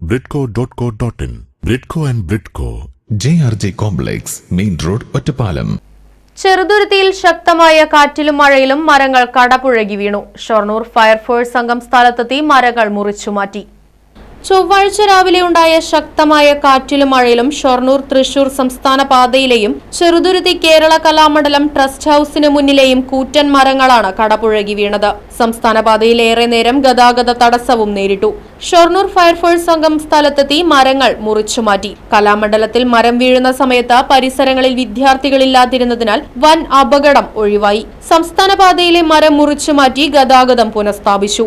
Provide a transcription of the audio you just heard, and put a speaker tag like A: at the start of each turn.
A: Bridco dot co dot in Bridco and Bridco
B: J R J complex main road Ottapalam
C: ചെറുതുരുത്തിയിൽ ശക്തമായ കാറ്റിലും മഴയിലും മരങ്ങൾ കടപുഴകി വീണു. ഷൊർണൂർ ഫയർഫോഴ്സ് സംഘം സ്ഥലത്തെത്തി മരങ്ങൾ മുറിച്ചുമാറ്റി ചൊവ്വാഴ്ച രാവിലെ ഉണ്ടായ ശക്തമായ കാറ്റിലും മഴയിലും ഷൊർണൂർ തൃശൂർ സംസ്ഥാന പാതയിലെയും ചെറുതുരുത്തി കേരള കലാമണ്ഡലം ട്രസ്റ്റ് ഹൌസിന് മുന്നിലെയും കൂറ്റൻ മരങ്ങളാണ് കടപുഴകി വീണത്. സംസ്ഥാന പാതയിൽ ഏറെ നേരം ഗതാഗത തടസ്സവും നേരിട്ടു. ഷൊർണൂർ ഫയർഫോഴ്സ് സംഘം സ്ഥലത്തെത്തി മരങ്ങൾ മുറിച്ചു മാറ്റി. കലാമണ്ഡലത്തിൽ മരം വീഴുന്ന സമയത്ത് പരിസരങ്ങളിൽ വിദ്യാർത്ഥികളില്ലാതിരുന്നതിനാൽ വൻ അപകടം ഒഴിവായി. സംസ്ഥാന പാതയിലെ മരം മുറിച്ചു മാറ്റി ഗതാഗതം പുനഃസ്ഥാപിച്ചു.